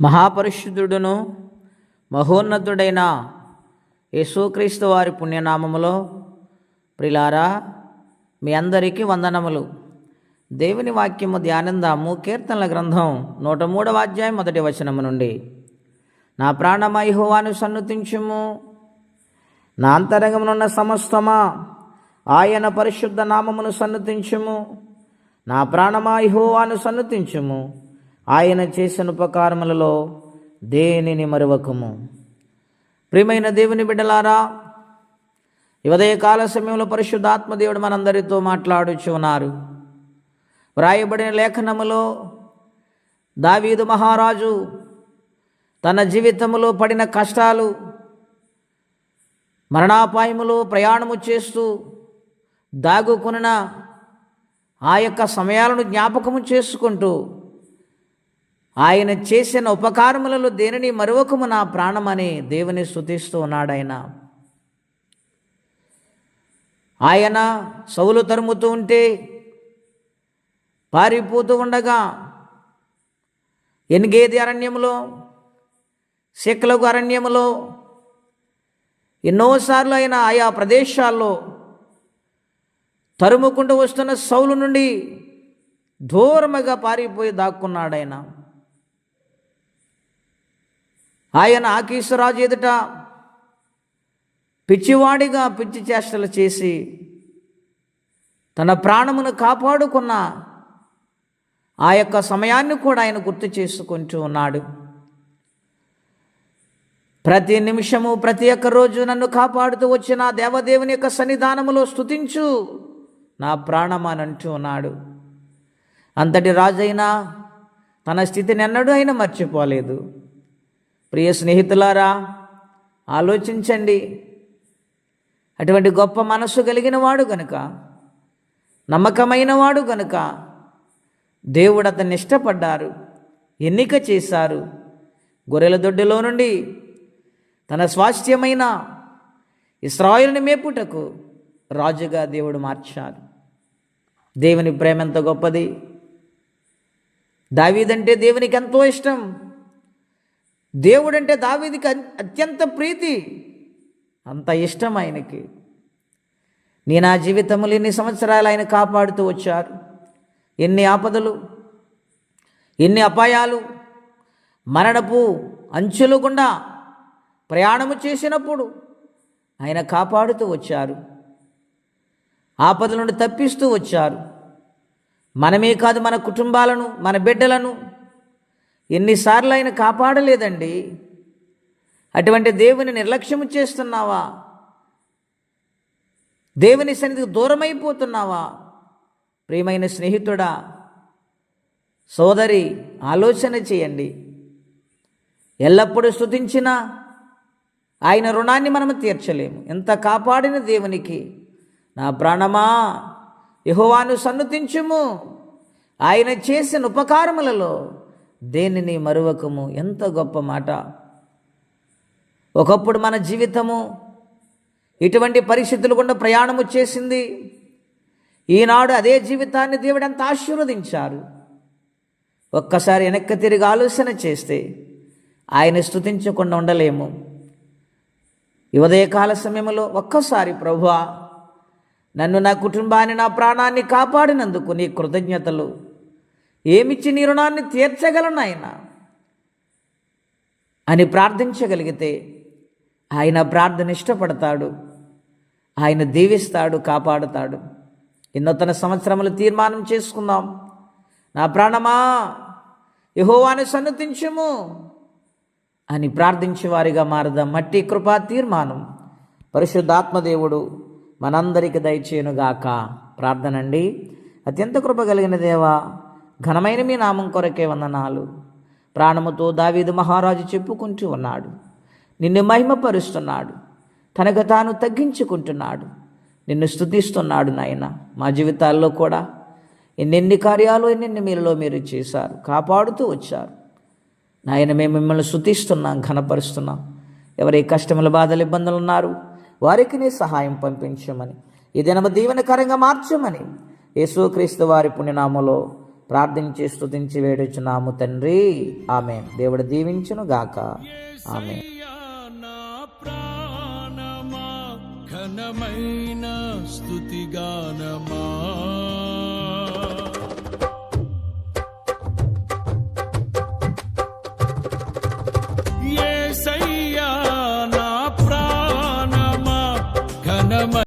మహాపరిశుద్ధుడును మహోన్నతుడైన యేసుక్రీస్తు వారి పుణ్యనామములో ప్రిలారా మీ అందరికీ వందనములు. దేవుని వాక్యము ధ్యానందాము. కీర్తనల గ్రంథం నూట మూడవ అధ్యాయం మొదటి వచనము నుండి. నా ప్రాణమైహోవాను సన్నుతించుము. నా అంతరంగమునున్న సమస్తమా ఆయన పరిశుద్ధ నామమును సన్నుతించుము. నా ప్రాణమాయిహోవాను సన్నుతించుము. ఆయన చేసిన ఉపకారములలో దేనిని మరువకము? ప్రియమైన దేవుని బిడ్డలారా ఈ సమయంలో పరిశుద్ధాత్మ దేవుడు మనందరితో మాట్లాడుచు ఉన్నారు. వ్రాయబడిన లేఖనములో దావీదు మహారాజు తన జీవితంలో పడిన కష్టాలు మరణాపాయములో ప్రయాణము చేస్తూ దాగుకొనిన ఆ యొక్క సమయాలను జ్ఞాపకము చేసుకుంటూ ఆయన చేసిన ఉపకారములలో దేనిని మరొకము నా ప్రాణమని దేవుని స్థుతిస్తూ ఉన్నాడు ఆయన ఆయన సౌలు తరుముతూ ఉంటే పారిపోతూ ఉండగా ఎన్గేది అరణ్యములో శిక్కలకు అరణ్యములో ఎన్నోసార్లు ఆయన ఆయా ప్రదేశాల్లో తరుముకుంటూ వస్తున్న సౌలు నుండి దూరముగా పారిపోయి దాక్కున్నాడు ఆయన ఆయన ఆకీశ్వరాజు ఎదుట పిచ్చివాడిగా పిచ్చి చేష్టలు చేసి తన ప్రాణమును కాపాడుకున్న ఆ యొక్క సమయాన్ని కూడా ఆయన గుర్తు చేసుకుంటూ ఉన్నాడు. ప్రతి నిమిషము ప్రతి ఒక్క రోజు నన్ను కాపాడుతూ వచ్చిన దేవదేవుని యొక్క సన్నిధానములో స్థుతించు నా ప్రాణమానంటూ ఉన్నాడు. అంతటి రాజైనా తన స్థితిని ఎన్నడూ ఆయన మర్చిపోలేదు. ప్రియ స్నేహితులారా ఆలోచించండి. అటువంటి గొప్ప మనస్సు కలిగిన వాడు గనుక నమ్మకమైన వాడు గనుక దేవుడు అతన్ని ఇష్టపడ్డారు ఎన్నిక చేశారు గొర్రెల దొడ్డిలో నుండి తన స్వాస్థ్యమైన ఇస్రాయిల్ని మేపుటకు రాజుగా దేవుడు మార్చారు. దేవుని ప్రేమ ఎంత గొప్పది. దావీదంటే దేవునికి ఎంతో ఇష్టం. దేవుడంటే దావీదికి అత్యంత ప్రీతి. అంత ఇష్టం ఆయనకి. నేను ఆ జీవితంలో ఎన్ని సంవత్సరాలు ఆయన కాపాడుతూ వచ్చారు. ఎన్ని ఆపదలు ఎన్ని అపాయాలు మరణపు అంచులు గుండా ప్రయాణము చేసినప్పుడు ఆయన కాపాడుతూ వచ్చారు. ఆపదల నుండి తప్పిస్తూ వచ్చారు. మనమే కాదు మన కుటుంబాలను మన బిడ్డలను ఎన్నిసార్లు ఆయన కాపాడలేదండి. అటువంటి దేవుని నిర్లక్ష్యము చేస్తున్నావా? దేవుని సన్నిధికి దూరమైపోతున్నావా? ప్రియమైన స్నేహితుడా సోదరి ఆలోచన చేయండి. ఎల్లప్పుడూ స్తుతించినా ఆయన రుణాన్ని మనము తీర్చలేము. ఎంత కాపాడిన దేవునికి నా ప్రాణమా? యెహోవాను సన్నుతించుము. ఆయన చేసిన ఉపకారములలో దేనిని మరువకము? ఎంత గొప్ప మాట. ఒకప్పుడు మన జీవితము ఇటువంటి పరిస్థితులు గుండా ప్రయాణము చేసింది. ఈనాడు అదే జీవితాన్ని దేవుడు ఎంత ఆశీర్వదించారు. ఒక్కసారి వెనక్కి తిరిగి ఆలోచన చేస్తే ఆయన స్థుతించకుండా ఉండలేము. యువదయకాల ఉదయకాల సమయంలో ఒక్కసారి ప్రభువా నన్ను నా కుటుంబాన్ని నా ప్రాణాన్ని కాపాడినందుకు నీ కృతజ్ఞతలు. ఏమిచ్చి నీ రుణాన్ని తీర్చగలను ఆయన అని ప్రార్థించగలిగితే ఆయన ప్రార్థన ఇష్టపడతాడు. ఆయన దీవిస్తాడు కాపాడుతాడు. ఈ నూతన సంవత్సరములు తీర్మానం చేసుకుందాం. నా ప్రాణమా యహోవాని సన్నతించము అని ప్రార్థించే వారిగా మారదాం మట్టి కృపా తీర్మానం. పరిశుద్ధాత్మదేవుడు మనందరికి దయచేయునుగాక. ప్రార్థన అండి అత్యంత కృప కలిగిన దేవా ఘనమైన మీ నామం కొరకే వందనాలు. ప్రాణముతో దావీదు మహారాజు చెప్పుకుంటూ ఉన్నాడు. నిన్ను మహిమపరుస్తున్నాడు. తనకు తాను తగ్గించుకుంటున్నాడు. నిన్ను స్థుతిస్తున్నాడు నాయన. మా జీవితాల్లో కూడా ఎన్నెన్ని కార్యాలు ఎన్నెన్ని మీరులో మీరు చేశారు. కాపాడుతూ వచ్చారు. నాయన మేము మిమ్మల్ని శుతిస్తున్నాం ఘనపరుస్తున్నాం. ఎవరి కష్టముల బాధలు ఇబ్బందులు ఉన్నారు వారికి నీ సహాయం పంపించమని ఈ దినము దీవెనకరంగా మార్చమని యేసుక్రీస్తు వారి పుణ్యనామలో ప్రార్థించి స్థుతించి వేడుచున్నాము తండ్రి. ఆమె దేవుడు దీవించును గాక. ఆమె ప్రాణమా ఘనమైన స్తుతిగానమా.